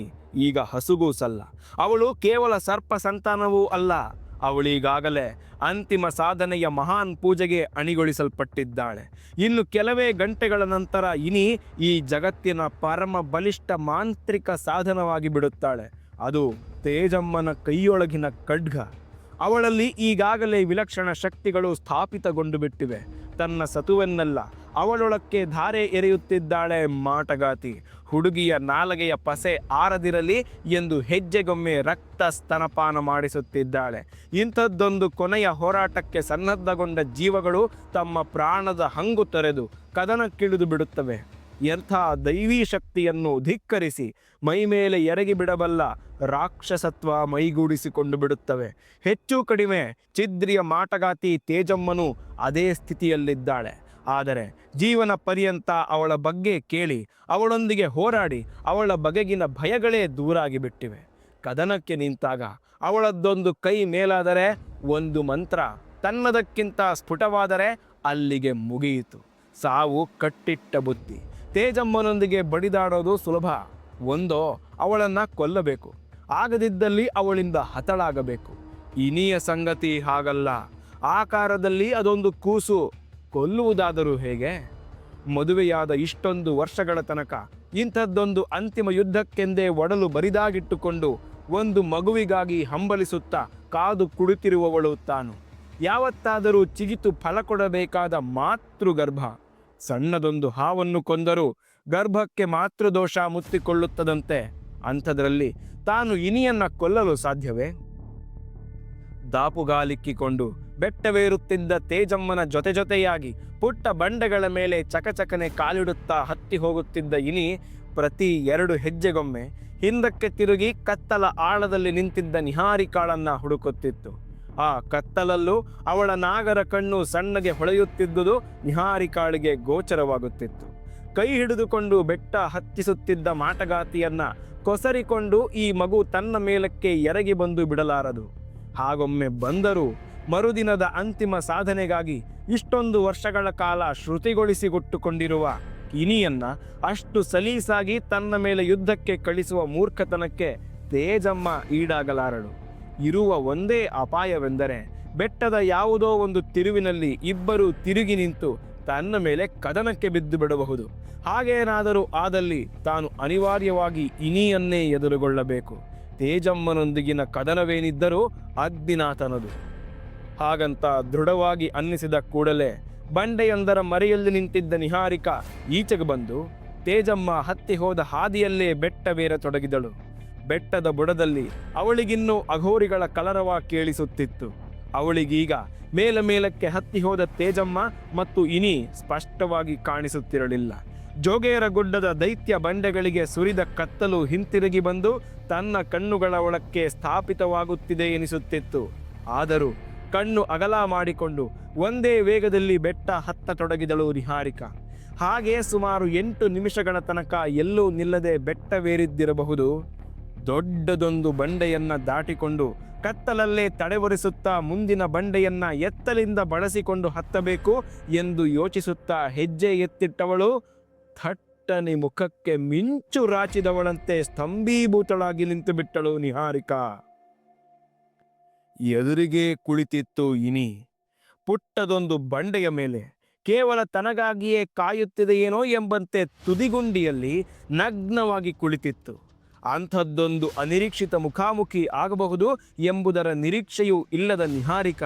ಈಗ ಹಸುಗೂಸಲ್ಲ. ಅವಳು ಕೇವಲ ಸರ್ಪ ಸಂತಾನವೂ ಅಲ್ಲ ಅವಳೀಗಾಗಲೇ ಅಂತಿಮ ಸಾಧನೆಯ ಮಹಾನ್ ಪೂಜೆಗೆ ಅಣಿಗೊಳಿಸಲ್ಪಟ್ಟಿದ್ದಾಳೆ. ಇನ್ನು ಕೆಲವೇ ಗಂಟೆಗಳ ನಂತರ ಇನಿ ಈ ಜಗತ್ತಿನ ಪರಮ ಬಲಿಷ್ಠ ಮಾಂತ್ರಿಕ ಸಾಧನವಾಗಿ ಬಿಡುತ್ತಾಳೆ. ಅದು ತೇಜಮ್ಮನ ಕೈಯೊಳಗಿನ ಖಡ್ಗ. ಅವಳಲ್ಲಿ ಈಗಾಗಲೇ ವಿಲಕ್ಷಣ ಶಕ್ತಿಗಳು ಸ್ಥಾಪಿತಗೊಂಡು ಬಿಟ್ಟಿವೆ ತನ್ನ ಸತುವನ್ನೆಲ್ಲ, ಅವಳೊಳಕ್ಕೆ ಧಾರೆ ಎರೆಯುತ್ತಿದ್ದಾಳೆ ಮಾಟಗಾತಿ. ಹುಡುಗಿಯ ನಾಲಗೆಯ ಪಸೆ ಆರದಿರಲಿ ಎಂದು ಹೆಜ್ಜೆಗೊಮ್ಮೆ ರಕ್ತ ಸ್ತನಪಾನ ಮಾಡಿಸುತ್ತಿದ್ದಾಳೆ. ಇಂಥದ್ದೊಂದು ಕೊನೆಯ ಹೋರಾಟಕ್ಕೆ ಸನ್ನದ್ಧಗೊಂಡ ಜೀವಗಳು ತಮ್ಮ ಪ್ರಾಣದ ಹಂಗು ತೊರೆದು ಕದನಕ್ಕಿಳಿದು ಬಿಡುತ್ತವೆ. ಎಂಥ ದೈವಿ ಶಕ್ತಿಯನ್ನು ಧಿಕ್ಕರಿಸಿ ಮೈಮೇಲೆ ಎರಗಿ ಬಿಡಬಲ್ಲ ರಾಕ್ಷಸತ್ವ ಮೈಗೂಡಿಸಿಕೊಂಡು ಬಿಡುತ್ತವೆ. ಹೆಚ್ಚು ಕಡಿಮೆ ಚಿದ್ರಿಯ ಮಾಟಗಾತಿ ತೇಜಮ್ಮನು ಅದೇ ಸ್ಥಿತಿಯಲ್ಲಿದ್ದಾಳೆ. ಆದರೆ ಜೀವನ ಪರ್ಯಂತ ಅವಳ ಬಗ್ಗೆ ಕೇಳಿ, ಅವಳೊಂದಿಗೆ ಹೋರಾಡಿ, ಅವಳ ಬಗೆಗಿನ ಭಯಗಳೇ ದೂರಾಗಿ ಬಿಟ್ಟಿವೆ. ಕದನಕ್ಕೆ ನಿಂತಾಗ ಅವಳದ್ದೊಂದು ಕೈ ಮೇಲಾದರೆ ಒಂದು ಮಂತ್ರ, ತನ್ನದಕ್ಕಿಂತ ಸ್ಫುಟವಾದರೆ ಅಲ್ಲಿಗೆ ಮುಗಿಯಿತು. ಸಾವು ಕಟ್ಟಿಟ್ಟ ಬುದ್ಧಿ. ತೇಜಮ್ಮನೊಂದಿಗೆ ಬಡಿದಾಡೋದು ಸುಲಭ. ಒಂದೋ, ಅವಳನ್ನ ಕೊಲ್ಲಬೇಕು. ಆಗದಿದ್ದಲ್ಲಿ ಅವಳಿಂದ ಹತಳಾಗಬೇಕು. ಇನಿಯ ಸಂಗತಿ ಹಾಗಲ್ಲ. ಆಕಾರದಲ್ಲಿ ಅದೊಂದು ಕೂಸು. ಕೊಲ್ಲುವುದಾದರೂ ಹೇಗೆ? ಮದುವೆಯಾದ ಇಷ್ಟೊಂದು ವರ್ಷಗಳ ತನಕ ಇಂಥದ್ದೊಂದು ಅಂತಿಮ ಯುದ್ಧಕ್ಕೆಂದೇ ಒಡಲು ಬರಿದಾಗಿಟ್ಟುಕೊಂಡು ಒಂದು ಮಗುವಿಗಾಗಿ ಹಂಬಲಿಸುತ್ತಾ ಕಾದು ಕುಳಿತಿರುವವಳು ತಾನು. ಯಾವತ್ತಾದರೂ ಚಿಗಿತು ಫಲ ಕೊಡಬೇಕಾದ ಮಾತೃಗರ್ಭ. ಸಣ್ಣದೊಂದು ಹಾವನ್ನು ಕೊಂದರೂ ಗರ್ಭಕ್ಕೆ ಮಾತೃದೋಷ ಮುತ್ತಿಕೊಳ್ಳುತ್ತದಂತೆ. ಅಂಥದ್ರಲ್ಲಿ ತಾನು ಇನಿಯನ್ನ ಕೊಲ್ಲಲು ಸಾಧ್ಯವೇ? ದಾಪುಗಾಲಿಕ್ಕಿಕೊಂಡು ಬೆಟ್ಟವೇರುತ್ತಿದ್ದ ತೇಜಮ್ಮನ ಜೊತೆ ಜೊತೆಯಾಗಿ ಪುಟ್ಟ ಬಂಡೆಗಳ ಮೇಲೆ ಚಕಚಕನೆ ಕಾಲಿಡುತ್ತಾ ಹತ್ತಿ ಹೋಗುತ್ತಿದ್ದ ಇನಿ ಪ್ರತಿ ಎರಡು ಹೆಜ್ಜೆಗೊಮ್ಮೆ ಹಿಂದಕ್ಕೆ ತಿರುಗಿ ಕತ್ತಲ ಆಳದಲ್ಲಿ ನಿಂತಿದ್ದ ನಿಹಾರಿಕಾಳನ್ನ ಹುಡುಕುತ್ತಿತ್ತು. ಆ ಕತ್ತಲಲ್ಲೂ ಅವಳ ನಾಗರ ಕಣ್ಣು ಸಣ್ಣಗೆ ಹೊಳೆಯುತ್ತಿದ್ದುದು ನಿಹಾರಿಕಾಳಿಗೆ ಗೋಚರವಾಗುತ್ತಿತ್ತು. ಕೈ ಹಿಡಿದುಕೊಂಡು ಬೆಟ್ಟ ಹತ್ತಿಸುತ್ತಿದ್ದ ಮಾಟಗಾತಿಯನ್ನ ಕೊಸರಿಕೊಂಡು ಈ ಮಗು ತನ್ನ ಮೇಲಕ್ಕೆ ಎರಗಿ ಬಂದು ಬಿಡಲಾರದು. ಹಾಗೊಮ್ಮೆ ಬಂದರೂ ಮರುದಿನದ ಅಂತಿಮ ಸಾಧನೆಗಾಗಿ ಇಷ್ಟೊಂದು ವರ್ಷಗಳ ಕಾಲ ಶ್ರುತಿಗೊಳಿಸಿಗೊಟ್ಟುಕೊಂಡಿರುವ ಇನಿಯನ್ನ ಅಷ್ಟು ಸಲೀಸಾಗಿ ತನ್ನ ಮೇಲೆ ಯುದ್ಧಕ್ಕೆ ಕಳಿಸುವ ಮೂರ್ಖತನಕ್ಕೆ ತೇಜಮ್ಮ ಈಡಾಗಲಾರಳು. ಇರುವ ಒಂದೇ ಅಪಾಯವೆಂದರೆ ಬೆಟ್ಟದ ಯಾವುದೋ ಒಂದು ತಿರುವಿನಲ್ಲಿ ಇಬ್ಬರು ತಿರುಗಿ ನಿಂತು ತನ್ನ ಮೇಲೆ ಕದನಕ್ಕೆ ಬಿದ್ದು ಬಿಡಬಹುದು. ಹಾಗೇನಾದರೂ ಆದಲ್ಲಿ ತಾನು ಅನಿವಾರ್ಯವಾಗಿ ಇನಿಯನ್ನೇ ಎದುರುಗೊಳ್ಳಬೇಕು. ತೇಜಮ್ಮನೊಂದಿಗಿನ ಕದನವೇನಿದ್ದರೂ ಅಗ್ನಿನಾಥನದು. ಹಾಗಂತ ದೃಢವಾಗಿ ಅನ್ನಿಸಿದ ಕೂಡಲೇ ಬಂಡೆಯೊಂದರ ಮರೆಯಲ್ಲಿ ನಿಂತಿದ್ದ ನಿಹಾರಿಕ ಈಚೆಗೆ ಬಂದು ತೇಜಮ್ಮ ಹತ್ತಿ ಹೋದ ಹಾದಿಯಲ್ಲೇ ಬೆಟ್ಟವೇರತೊಡಗಿದಳು. ಬೆಟ್ಟದ ಬುಡದಲ್ಲಿ ಅವಳಿಗಿನ್ನೂ ಅಘೋರಿಗಳ ಕಲರವ ಕೇಳಿಸುತ್ತಿತ್ತು. ಅವಳಿಗೀಗ ಮೇಲ ಮೇಲಕ್ಕೆ ಹತ್ತಿ ಹೋದ ತೇಜಮ್ಮ ಮತ್ತು ಇನಿ ಸ್ಪಷ್ಟವಾಗಿ ಕಾಣಿಸುತ್ತಿರಲಿಲ್ಲ. ಜೋಗೇರ ಗುಡ್ಡದ ದೈತ್ಯ ಬಂಡೆಗಳಿಗೆ ಸುರಿದ ಕತ್ತಲು ಹಿಂತಿರುಗಿ ಬಂದು ತನ್ನ ಕಣ್ಣುಗಳ ಒಳಕ್ಕೆ ಸ್ಥಾಪಿತವಾಗುತ್ತಿದೆ ಎನಿಸುತ್ತಿತ್ತು. ಆದರೂ ಕಣ್ಣು ಅಗಲ ಮಾಡಿಕೊಂಡು ಒಂದೇ ವೇಗದಲ್ಲಿ ಬೆಟ್ಟ ಹತ್ತ ತೊಡಗಿದಳು ನಿಹಾರಿಕ. ಹಾಗೆ ಸುಮಾರು ಎಂಟು ನಿಮಿಷಗಳ ತನಕ ಎಲ್ಲೂ ನಿಲ್ಲದೆ ಬೆಟ್ಟವೇರಿದ್ದಿರಬಹುದು. ದೊಡ್ಡದೊಂದು ಬಂಡೆಯನ್ನ ದಾಟಿಕೊಂಡು ಕತ್ತಲಲ್ಲೇ ತಡೆವರಿಸುತ್ತಾ ಮುಂದಿನ ಬಂಡೆಯನ್ನ ಎತ್ತಲಿಂದ ಬಳಸಿಕೊಂಡು ಹತ್ತಬೇಕು ಎಂದು ಯೋಚಿಸುತ್ತಾ ಹೆಜ್ಜೆ ಎತ್ತಿಟ್ಟವಳು. ಥಟ್ಟನೆ ಮುಖಕ್ಕೆ ಮಿಂಚು ರಾಚಿದವಳಂತೆ ಸ್ತಂಭೀಭೂತಳಾಗಿ ನಿಂತು ಬಿಟ್ಟಳು ನಿಹಾರಿಕಾ. ಎದುರಿಗೆ ಕುಳಿತಿತ್ತು ಇನಿ. ಪುಟ್ಟದೊಂದು ಬಂಡೆಯ ಮೇಲೆ ಕೇವಲ ತನಗಾಗಿಯೇ ಕಾಯುತ್ತಿದೆಯೇನೋ ಎಂಬಂತೆ ತುದಿಗುಂಡಿಯಲ್ಲಿ ನಗ್ನವಾಗಿ ಕುಳಿತಿತ್ತು. ಅಂಥದ್ದೊಂದು ಅನಿರೀಕ್ಷಿತ ಮುಖಾಮುಖಿ ಆಗಬಹುದು ಎಂಬುದರ ನಿರೀಕ್ಷೆಯೂ ಇಲ್ಲದ ನಿಹಾರಿಕ.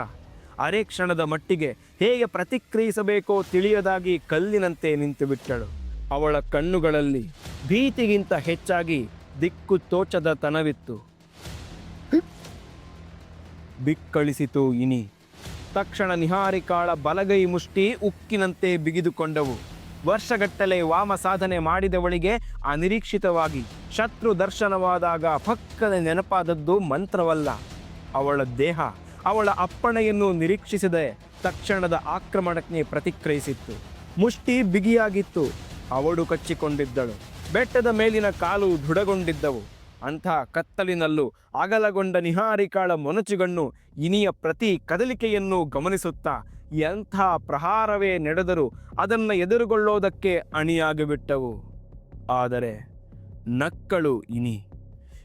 ಅರೆ ಕ್ಷಣದ ಮಟ್ಟಿಗೆ ಹೇಗೆ ಪ್ರತಿಕ್ರಿಯಿಸಬೇಕೋ ತಿಳಿಯದಾಗಿ ಕಲ್ಲಿನಂತೆ ನಿಂತುಬಿಟ್ಟಳು. ಅವಳ ಕಣ್ಣುಗಳಲ್ಲಿ ಭೀತಿಗಿಂತ ಹೆಚ್ಚಾಗಿ ದಿಕ್ಕು ತೋಚದ ತನವಿತ್ತು. ಬಿಕ್ಕಳಿಸಿತು ಇನಿ. ತಕ್ಷಣ ನಿಹಾರಿಕಾಳ ಬಲಗೈ ಮುಷ್ಟಿ ಉಕ್ಕಿನಂತೆ ಬಿಗಿದುಕೊಂಡವು. ವರ್ಷಗಟ್ಟಲೆ ವಾಮ ಸಾಧನೆ ಮಾಡಿದವಳಿಗೆ ಅನಿರೀಕ್ಷಿತವಾಗಿ ಶತ್ರು ದರ್ಶನವಾದಾಗ ಪಕ್ಕದ ನೆನಪಾದದ್ದು ಮಂತ್ರವಲ್ಲ. ಅವಳ ದೇಹ ಅವಳ ಅಪ್ಪಣೆಯನ್ನು ನಿರೀಕ್ಷಿಸದೆ ತಕ್ಷಣದ ಆಕ್ರಮಣಕ್ಕೆ ಪ್ರತಿಕ್ರಿಯಿಸಿತ್ತು. ಮುಷ್ಟಿ ಬಿಗಿಯಾಗಿತ್ತು. ಅವಳು ಕಚ್ಚಿಕೊಂಡಿದ್ದಳು. ಬೆಟ್ಟದ ಮೇಲಿನ ಕಾಲು ದೃಢಗೊಂಡಿದ್ದವು. ಅಂಥ ಕತ್ತಲಿನಲ್ಲೂ ಅಗಲಗೊಂಡ ನಿಹಾರಿಕಾಳ ಮೊನಚುಗಣ್ಣು ಇನಿಯ ಪ್ರತಿ ಕದಲಿಕೆಯನ್ನು ಗಮನಿಸುತ್ತಾ ಎಂಥ ಪ್ರಹಾರವೇ ನಡೆದರೂ ಅದನ್ನು ಎದುರುಗೊಳ್ಳೋದಕ್ಕೆ ಅಣಿಯಾಗಿಬಿಟ್ಟವು. ಆದರೆ ನಕ್ಕಳು ಇನಿ.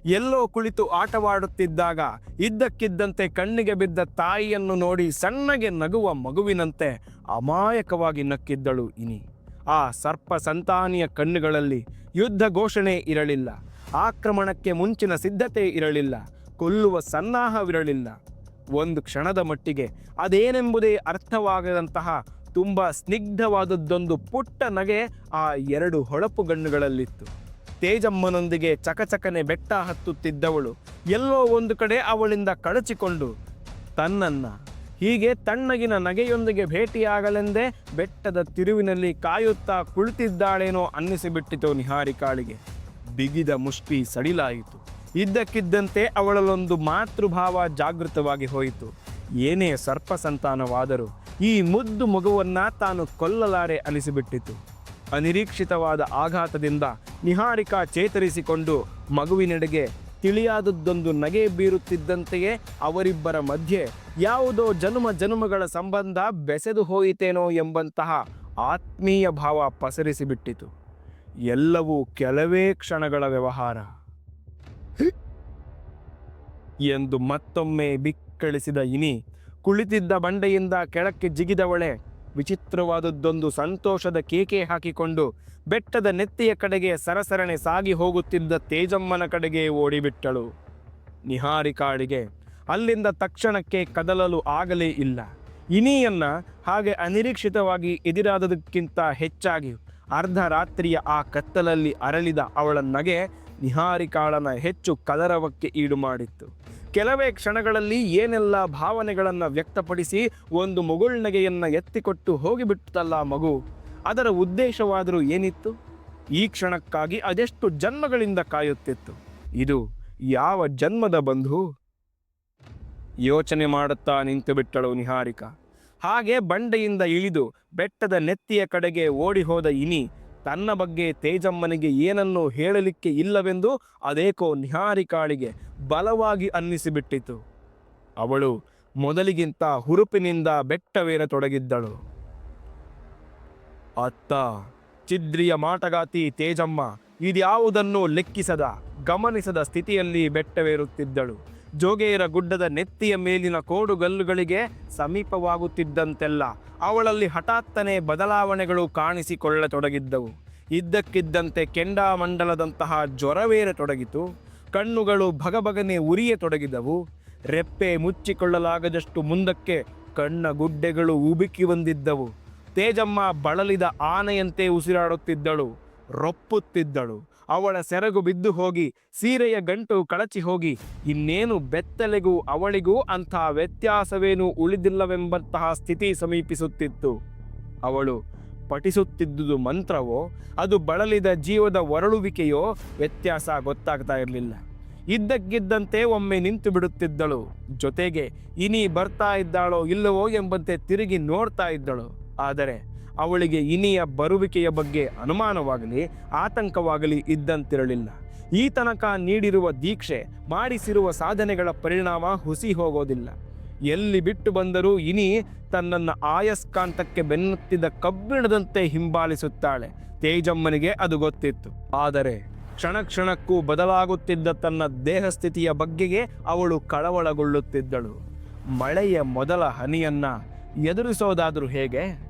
ಎಲ್ಲೋ ಕುಳಿತು ಆಟವಾಡುತ್ತಿದ್ದಾಗ ಇದ್ದಕ್ಕಿದ್ದಂತೆ ಕಣ್ಣಿಗೆ ಬಿದ್ದ ತಾಯಿಯನ್ನು ನೋಡಿ ಸಣ್ಣಗೆ ನಗುವ ಮಗುವಿನಂತೆ ಅಮಾಯಕವಾಗಿ ನಕ್ಕಿದ್ದಳು ಇನಿ. ಆ ಸರ್ಪ ಸಂತಾನಿಯ ಕಣ್ಣುಗಳಲ್ಲಿ ಯುದ್ಧ ಘೋಷಣೆ ಇರಲಿಲ್ಲ. ಆಕ್ರಮಣಕ್ಕೆ ಮುಂಚಿನ ಸಿದ್ಧತೆ ಇರಲಿಲ್ಲ. ಕೊಲ್ಲುವ ಸನ್ನಾಹವಿರಲಿಲ್ಲ. ಒಂದು ಕ್ಷಣದ ಮಟ್ಟಿಗೆ ಅದೇನೆಂಬುದೇ ಅರ್ಥವಾಗದಂತಹ ತುಂಬ ಸ್ನಿಗ್ಧವಾದದ್ದೊಂದು ಪುಟ್ಟ ನಗೆ ಆ ಎರಡು ಹೊಳಪು ಗಣ್ಣುಗಳಲ್ಲಿತ್ತು. ತೇಜಮ್ಮನೊಂದಿಗೆ ಚಕಚಕನೆ ಬೆಟ್ಟ ಹತ್ತುತ್ತಿದ್ದವಳು. ಎಲ್ಲೋ ಒಂದು ಕಡೆ ಅವಳಿಂದ ಕಳಚಿಕೊಂಡು, ತನ್ನನ್ನ, ಹೀಗೆ ತಣ್ಣಗಿನ ನಗೆಯೊಂದಿಗೆ ಭೇಟಿಯಾಗಲೆಂದೇ ಬೆಟ್ಟದ ತಿರುವಿನಲ್ಲಿ ಕಾಯುತ್ತಾ ಕುಳಿತಿದ್ದಾಳೇನೋ ಅನ್ನಿಸಿಬಿಟ್ಟಿತು ನಿಹಾರಿಕಾಳಿಗೆ. ಬಿಗಿದ ಮುಷ್ಟಿ ಸಡಿಲಾಯಿತು. ಇದ್ದಕ್ಕಿದ್ದಂತೆ ಅವಳಲ್ಲೊಂದು ಮಾತೃಭಾವ ಜಾಗೃತವಾಗಿ ಹೋಯಿತು. ಏನೇ ಸರ್ಪ ಸಂತಾನವಾದರೂ ಈ ಮುದ್ದು ಮಗುವನ್ನ ತಾನು ಕೊಲ್ಲಲಾರೆ ಅನಿಸಿಬಿಟ್ಟಿತು ಅನಿರೀಕ್ಷಿತವಾದ ಆಘಾತದಿಂದ ನಿಹಾರಿಕಾ ಚೇತರಿಸಿಕೊಂಡು ಮಗುವಿನೆಡೆಗೆ ತಿಳಿಯಾದದ್ದೊಂದು ನಗೆ ಬೀರುತ್ತಿದ್ದಂತೆಯೇ ಅವರಿಬ್ಬರ ಮಧ್ಯೆ ಯಾವುದೋ ಜನುಮ ಜನುಮಗಳ ಸಂಬಂಧ ಬೆಸೆದು ಹೋಯಿತೇನೋ ಎಂಬಂತಹ ಆತ್ಮೀಯ ಭಾವ ಪಸರಿಸಿಬಿಟ್ಟಿತು. ಎಲ್ಲವೂ ಕೆಲವೇ ಕ್ಷಣಗಳ ವ್ಯವಹಾರ. ಎಂದು ಮತ್ತೊಮ್ಮೆ ಬಿಕ್ಕಳಿಸಿದ ಇನಿ, ಕುಳಿತಿದ್ದ ಬಂಡೆಯಿಂದ ಕೆಳಕ್ಕೆ ಜಿಗಿದವಳೆ ವಿಚಿತ್ರವಾದದ್ದೊಂದು ಸಂತೋಷದ ಕೇಕೆ ಹಾಕಿಕೊಂಡು ಬೆಟ್ಟದ ನೆತ್ತಿಯ ಕಡೆಗೆ ಸರಸರಣೆ ಸಾಗಿ ಹೋಗುತ್ತಿದ್ದ ತೇಜಮ್ಮನ ಕಡೆಗೆ ಓಡಿಬಿಟ್ಟಳು. ನಿಹಾರಿಕಾಳಿಗೆ ಅಲ್ಲಿಂದ ತಕ್ಷಣಕ್ಕೆ ಕದಲಲು ಆಗಲೇ ಇಲ್ಲ. ಇನಿಯನ್ನ ಹಾಗೆ ಅನಿರೀಕ್ಷಿತವಾಗಿ ಎದುರಾದದಕ್ಕಿಂತ ಹೆಚ್ಚಾಗಿ ಅರ್ಧ ರಾತ್ರಿಯ ಆ ಕತ್ತಲಲ್ಲಿ ಅರಳಿದ ಅವಳ ನಗೆ ನಿಹಾರಿಕಾಳನ ಹೆಚ್ಚು ಕದರವಕ್ಕೆ ಈಡು ಮಾಡಿತ್ತು ಕೆಲವೇ ಕ್ಷಣಗಳಲ್ಲಿ ಏನೆಲ್ಲ ಭಾವನೆಗಳನ್ನು ವ್ಯಕ್ತಪಡಿಸಿ ಒಂದು ಮುಗುಳ್ನಗೆಯನ್ನು ಎತ್ತಿಕೊಟ್ಟು ಹೋಗಿಬಿಟ್ಟಲ್ಲ ಮಗು? ಅದರ ಉದ್ದೇಶವಾದರೂ ಏನಿತ್ತು? ಈ ಕ್ಷಣಕ್ಕಾಗಿ ಅದೆಷ್ಟು ಜನ್ಮಗಳಿಂದ ಕಾಯುತ್ತಿತ್ತು? ಇದು ಯಾವ ಜನ್ಮದ ಬಂಧು? ಯೋಚನೆ ಮಾಡುತ್ತಾ ನಿಂತು ಬಿಟ್ಟಳು ನಿಹಾರಿಕ. ಹಾಗೆ ಬಂಡೆಯಿಂದ ಇಳಿದು ಬೆಟ್ಟದ ನೆತ್ತಿಯ ಕಡೆಗೆ ಓಡಿ ಹೋದ ಇನಿ ತನ್ನ ಬಗ್ಗೆ ತೇಜಮ್ಮನಿಗೆ ಏನನ್ನೂ ಹೇಳಲಿಕ್ಕೆ ಇಲ್ಲವೆಂದು ಅದೇಕೋ ನಿಹಾರಿಕಾಳಿಗೆ ಬಲವಾಗಿ ಅನ್ನಿಸಿಬಿಟ್ಟಿತು. ಅವಳು ಮೊದಲಿಗಿಂತ ಹುರುಪಿನಿಂದ ಬೆಟ್ಟವೇರತೊಡಗಿದ್ದಳು ಅತ್ತ, ಚಿದ್ರಿಯ ಮಾಟಗಾತಿ ತೇಜಮ್ಮ ಇದ್ಯಾವುದನ್ನು ಲೆಕ್ಕಿಸದ, ಗಮನಿಸದ ಸ್ಥಿತಿಯಲ್ಲಿ ಬೆಟ್ಟವೇರುತ್ತಿದ್ದಳು. ಜೋಗೇರ ಗುಡ್ಡದ ನೆತ್ತಿಯ ಮೇಲಿನ ಕೋಡುಗಲ್ಲುಗಳಿಗೆ ಸಮೀಪವಾಗುತ್ತಿದ್ದಂತೆಲ್ಲ ಅವಳಲ್ಲಿ ಹಠಾತ್ತನೆ ಬದಲಾವಣೆಗಳು ಕಾಣಿಸಿಕೊಳ್ಳತೊಡಗಿದ್ದವು. ಇದ್ದಕ್ಕಿದ್ದಂತೆ ಕೆಂಡಾಮಂಡಲದಂತಹ ಜ್ವರವೇರತೊಡಗಿತು ಕಣ್ಣುಗಳು ಭಗಭಗನೆ ಉರಿಯತೊಡಗಿದವು ರೆಪ್ಪೆ ಮುಚ್ಚಿಕೊಳ್ಳಲಾಗದಷ್ಟು ಮುಂದಕ್ಕೆ ಕಣ್ಣ ಗುಡ್ಡೆಗಳು ಉಬುಕಿ ಬಂದಿದ್ದವು. ತೇಜಮ್ಮ ಬಳಲಿದ ಆನೆಯಂತೆ ಉಸಿರಾಡುತ್ತಿದ್ದಳು. ರೊಪ್ಪುತ್ತಿದ್ದಳು. ಅವಳ ಸೆರಗು ಬಿದ್ದು ಹೋಗಿ, ಸೀರೆಯ ಗಂಟು ಕಳಚಿ ಹೋಗಿ, ಇನ್ನೇನು ಬೆತ್ತಲೆಗೂ ಅವಳಿಗೂ ಅಂಥ ವ್ಯತ್ಯಾಸವೇನೂ ಉಳಿದಿಲ್ಲವೆಂಬಂತಹ ಸ್ಥಿತಿ ಸಮೀಪಿಸುತ್ತಿತ್ತು. ಅವಳು ಪಠಿಸುತ್ತಿದ್ದುದು ಮಂತ್ರವೋ, ಅದು ಬಳಲಿದ ಜೀವದ ಒರಳುವಿಕೆಯೋ, ವ್ಯತ್ಯಾಸ ಗೊತ್ತಾಗ್ತಾ ಇರಲಿಲ್ಲ. ಇದ್ದಕ್ಕಿದ್ದಂತೆ ಒಮ್ಮೆ ನಿಂತು ಬಿಡುತ್ತಿದ್ದಳು. ಜೊತೆಗೆ, ಇನಿ ಬರ್ತಾ ಇದ್ದಾಳೋ ಇಲ್ಲವೋ ಎಂಬಂತೆ ತಿರುಗಿ ನೋಡ್ತಾ ಇದ್ದಳು. ಆದರೆ ಅವಳಿಗೆ ಇನಿಯ ಬರುವಿಕೆಯ ಬಗ್ಗೆ ಅನುಮಾನವಾಗಲಿ, ಆತಂಕವಾಗಲಿ ಇದ್ದಂತಿರಲಿಲ್ಲ. ಈ ತನಕ ನೀಡಿರುವ ದೀಕ್ಷೆ, ಮಾಡಿಸಿರುವ ಸಾಧನೆಗಳ ಪರಿಣಾಮ ಹುಸಿ ಹೋಗೋದಿಲ್ಲ. ಎಲ್ಲಿ ಬಿಟ್ಟು ಬಂದರೂ ಇನಿ ತನ್ನನ್ನು ಆಯಸ್ಕಾಂತಕ್ಕೆ ಬೆನ್ನುತ್ತಿದ್ದ ಕಬ್ಬಿಣದಂತೆ ಹಿಂಬಾಲಿಸುತ್ತಾಳೆ. ತೇಜಮ್ಮನಿಗೆ ಅದು ಗೊತ್ತಿತ್ತು. ಆದರೆ ಕ್ಷಣ ಕ್ಷಣಕ್ಕೂ ಬದಲಾಗುತ್ತಿದ್ದ ತನ್ನ ದೇಹಸ್ಥಿತಿಯ ಬಗ್ಗೆಗೆ ಅವಳು ಕಳವಳಗೊಳ್ಳುತ್ತಿದ್ದಳು. ಮಳೆಯ ಮೊದಲ ಹನಿಯನ್ನ ಎದುರಿಸೋದಾದರೂ ಹೇಗೆ?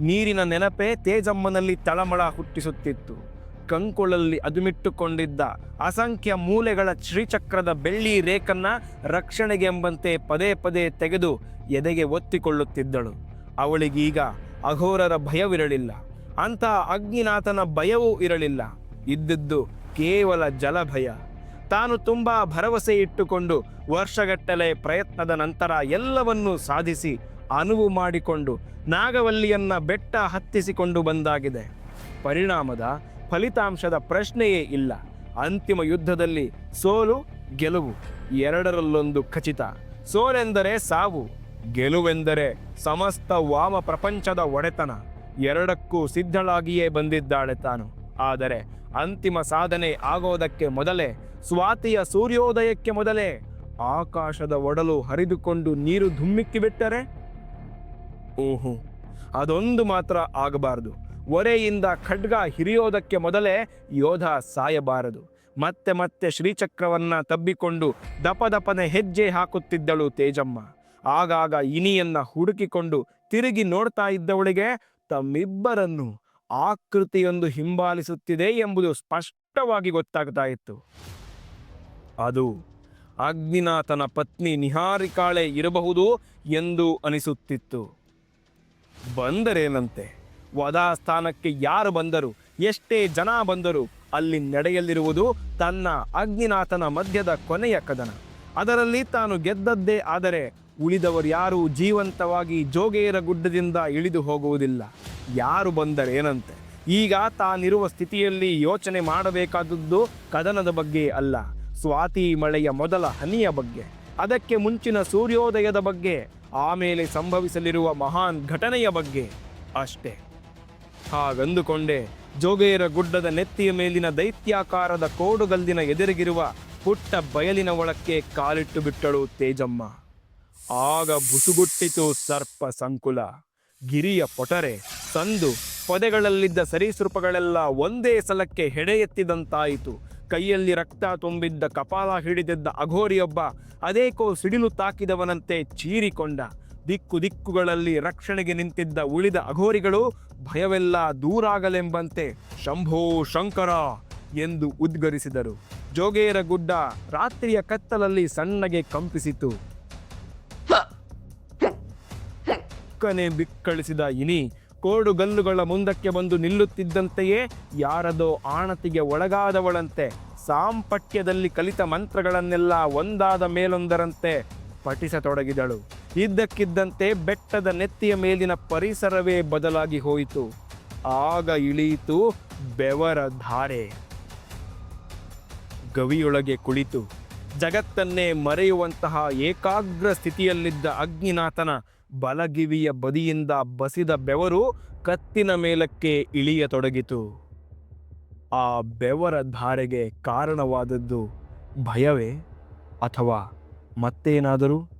ನೀರಿನ ನೆನಪೇ ತೇಜಮ್ಮನಲ್ಲಿ ತಳಮಳ ಹುಟ್ಟಿಸುತ್ತಿತ್ತು. ಕಂಕುಳಲ್ಲಿ ಅದುಮಿಟ್ಟುಕೊಂಡಿದ್ದ ಅಸಂಖ್ಯ ಮೂಲೆಗಳ ಶ್ರೀಚಕ್ರದ ಬೆಳ್ಳಿ ರೇಖನ್ನ ರಕ್ಷಣೆಗೆಂಬಂತೆ ಪದೇ ಪದೇ ತೆಗೆದು ಎದೆಗೆ ಒತ್ತಿಕೊಳ್ಳುತ್ತಿದ್ದಳು. ಅವಳಿಗೀಗ ಅಘೋರರ ಭಯವಿರಲಿಲ್ಲ. ಅಂತಹ ಅಗ್ನಿನಾಥನ ಭಯವೂ ಇರಲಿಲ್ಲ. ಇದ್ದದ್ದು ಕೇವಲ ಜಲಭಯ. ತಾನು ತುಂಬಾ ಭರವಸೆ ಇಟ್ಟುಕೊಂಡು ವರ್ಷಗಟ್ಟಲೆ ಪ್ರಯತ್ನದ ನಂತರ ಎಲ್ಲವನ್ನೂ ಸಾಧಿಸಿ ಅನುವು ಮಾಡಿಕೊಂಡು ನಾಗವಲ್ಲಿಯನ್ನ ಬೆಟ್ಟ ಹತ್ತಿಸಿಕೊಂಡು ಬಂದಾಗಿದೆ. ಪರಿಣಾಮದ ಫಲಿತಾಂಶದ ಪ್ರಶ್ನೆಯೇ ಇಲ್ಲ. ಅಂತಿಮ ಯುದ್ಧದಲ್ಲಿ ಸೋಲು, ಗೆಲುವು ಎರಡರಲ್ಲೊಂದು ಖಚಿತ. ಸೋಲೆಂದರೆ ಸಾವು, ಗೆಲುವೆಂದರೆ ಸಮಸ್ತ ವಾಮ ಪ್ರಪಂಚದ ಒಡೆತನ. ಎರಡಕ್ಕೂ ಸಿದ್ಧಳಾಗಿಯೇ ಬಂದಿದ್ದಾಳೆ ತಾನು. ಆದರೆ ಅಂತಿಮ ಸಾಧನೆ ಆಗೋದಕ್ಕೆ ಮೊದಲೇ, ಸ್ವಾತಿಯ ಸೂರ್ಯೋದಯಕ್ಕೆ ಮೊದಲೇ, ಆಕಾಶದ ಒಡಲು ಹರಿದುಕೊಂಡು ನೀರು ಧುಮ್ಮಿಕ್ಕಿ ಬಿಟ್ಟರೆ ಓಹೋ, ಅದೊಂದು ಮಾತ್ರ ಆಗಬಾರದು. ಒರೆಯಿಂದ ಖಡ್ಗ ಹಿರಿಯೋದಕ್ಕೆ ಮೊದಲೇ ಯೋಧ ಸಾಯಬಾರದು. ಮತ್ತೆ ಮತ್ತೆ ಶ್ರೀಚಕ್ರವನ್ನ ತಬ್ಬಿಕೊಂಡು ದಪದಪನೆ ಹೆಜ್ಜೆ ಹಾಕುತ್ತಿದ್ದಳು ತೇಜಮ್ಮ. ಆಗಾಗ ಇನಿಯನ್ನ ಹುಡುಕಿಕೊಂಡು ತಿರುಗಿ ನೋಡ್ತಾ ಇದ್ದವಳಿಗೆ ತಮ್ಮಿಬ್ಬರನ್ನು ಆಕೃತಿಯೊಂದು ಹಿಂಬಾಲಿಸುತ್ತಿದೆ ಎಂಬುದು ಸ್ಪಷ್ಟವಾಗಿ ಗೊತ್ತಾಗ್ತಾ ಇತ್ತು. ಅದು ಅಗ್ನಿನಾಥನ ಪತ್ನಿ ನಿಹಾರಿಕಾಳೆ ಇರಬಹುದು ಎಂದು ಅನಿಸುತ್ತಿತ್ತು. ಬಂದರೇನಂತೆ? ವಧಾಸ್ಥಾನಕ್ಕೆ ಯಾರು ಬಂದರು? ಎಷ್ಟೇ ಜನ ಬಂದರು? ಅಲ್ಲಿ ನಡೆಯಲಿರುವುದು ತನ್ನ ಅಗ್ನಿನಾಥನ ಮಧ್ಯದ ಕೊನೆಯ ಕದನ. ಅದರಲ್ಲಿ ತಾನು ಗೆದ್ದದ್ದೇ ಆದರೆ ಉಳಿದವರು ಯಾರೂ ಜೀವಂತವಾಗಿ ಜೋಗೇರ ಗುಡ್ಡದಿಂದ ಇಳಿದು ಹೋಗುವುದಿಲ್ಲ. ಯಾರು ಬಂದರೇನಂತೆ? ಈಗ ತಾನಿರುವ ಸ್ಥಿತಿಯಲ್ಲಿ ಯೋಚನೆ ಮಾಡಬೇಕಾದದ್ದು ಕದನದ ಬಗ್ಗೆ ಅಲ್ಲ. ಸ್ವಾತಿ ಮಳೆಯ ಮೊದಲ ಹನಿಯ ಬಗ್ಗೆ. ಅದಕ್ಕೆ ಮುಂಚಿನ ಸೂರ್ಯೋದಯದ ಬಗ್ಗೆ. ಆಮೇಲೆ ಸಂಭವಿಸಲಿರುವ ಮಹಾನ್ ಘಟನೆಯ ಬಗ್ಗೆ ಅಷ್ಟೇ. ಹಾಗಂದುಕೊಂಡೆ, ಜೋಗೇರ ಗುಡ್ಡದ ನೆತ್ತಿಯ ಮೇಲಿನ ದೈತ್ಯಾಕಾರದ ಕೋಡುಗಲ್ಲಿನ ಎದುರಿಗಿರುವ ಪುಟ್ಟ ಬಯಲಿನ ಒಳಕ್ಕೆ ಕಾಲಿಟ್ಟು ಬಿಟ್ಟಳು ತೇಜಮ್ಮ. ಆಗ ಬುಸುಗುಟ್ಟಿತು ಸರ್ಪ ಸಂಕುಲ. ಗಿರಿಯ ಪೊಟರೆ, ಸಂದು, ಪೊದೆಗಳಲ್ಲಿದ್ದ ಸರೀಸೃಪಗಳೆಲ್ಲ ಒಂದೇ ಸಲಕ್ಕೆ ಹೆಡೆ ಎತ್ತಿದಂತಾಯಿತು ಕೈಯಲ್ಲಿ ರಕ್ತ ತುಂಬಿದ್ದ ಕಪಾಲ ಹಿಡಿದಿದ್ದ ಅಘೋರಿಯೊಬ್ಬ ಅದೇಕೋ ಸಿಡಿಲು ತಾಕಿದವನಂತೆ ಚೀರಿಕೊಂಡ. ದಿಕ್ಕು ದಿಕ್ಕುಗಳಲ್ಲಿ ರಕ್ಷಣೆಗೆ ನಿಂತಿದ್ದ ಉಳಿದ ಅಘೋರಿಗಳು ಭಯವೆಲ್ಲ ದೂರಾಗಲೆಂಬಂತೆ, ಶಂಭೋ ಶಂಕರ ಎಂದು ಉದ್ಗರಿಸಿದರು. ಜೋಗೇರ ಗುಡ್ಡ ರಾತ್ರಿಯ ಕತ್ತಲಲ್ಲಿ ಸಣ್ಣಗೆ ಕಂಪಿಸಿತು. ಕನೆ ಬಿಕ್ಕಳಿಸಿದ ಇನಿ ಕೋಡುಗಲ್ಲುಗಳ ಮುಂದಕ್ಕೆ ಬಂದು ನಿಲ್ಲುತ್ತಿದ್ದಂತೆಯೇ ಯಾರದೋ ಆಣತಿಗೆ ಒಳಗಾದವಳಂತೆ ಸಾಂಪಟ್ಯದಲ್ಲಿ ಕಲಿತ ಮಂತ್ರಗಳನ್ನೆಲ್ಲ ಒಂದಾದ ಮೇಲೊಂದರಂತೆ ಪಠಿಸತೊಡಗಿದಳು. ಇದ್ದಕ್ಕಿದ್ದಂತೆ ಬೆಟ್ಟದ ನೆತ್ತಿಯ ಮೇಲಿನ ಪರಿಸರವೇ ಬದಲಾಗಿ ಹೋಯಿತು. ಆಗ ಇಳಿಯಿತು ಬೆವರ ಧಾರೆ. ಗವಿಯೊಳಗೆ ಕುಳಿತು. ಜಗತ್ತನ್ನೇ ಮರೆಯುವಂತಹ ಏಕಾಗ್ರ ಸ್ಥಿತಿಯಲ್ಲಿದ್ದ ಅಗ್ನಿನಾಥನ ಬಲಗಿವಿಯ ಬದಿಯಿಂದ ಬಸಿದ ಬೆವರು ಕತ್ತಿನ ಮೇಲಕ್ಕೆ ಇಳಿಯತೊಡಗಿತು. ಆ ಬೆವರ ಧಾರೆಗೆ ಕಾರಣವಾದದ್ದು ಭಯವೇ ಅಥವಾ ಮತ್ತೇನಾದರೂ?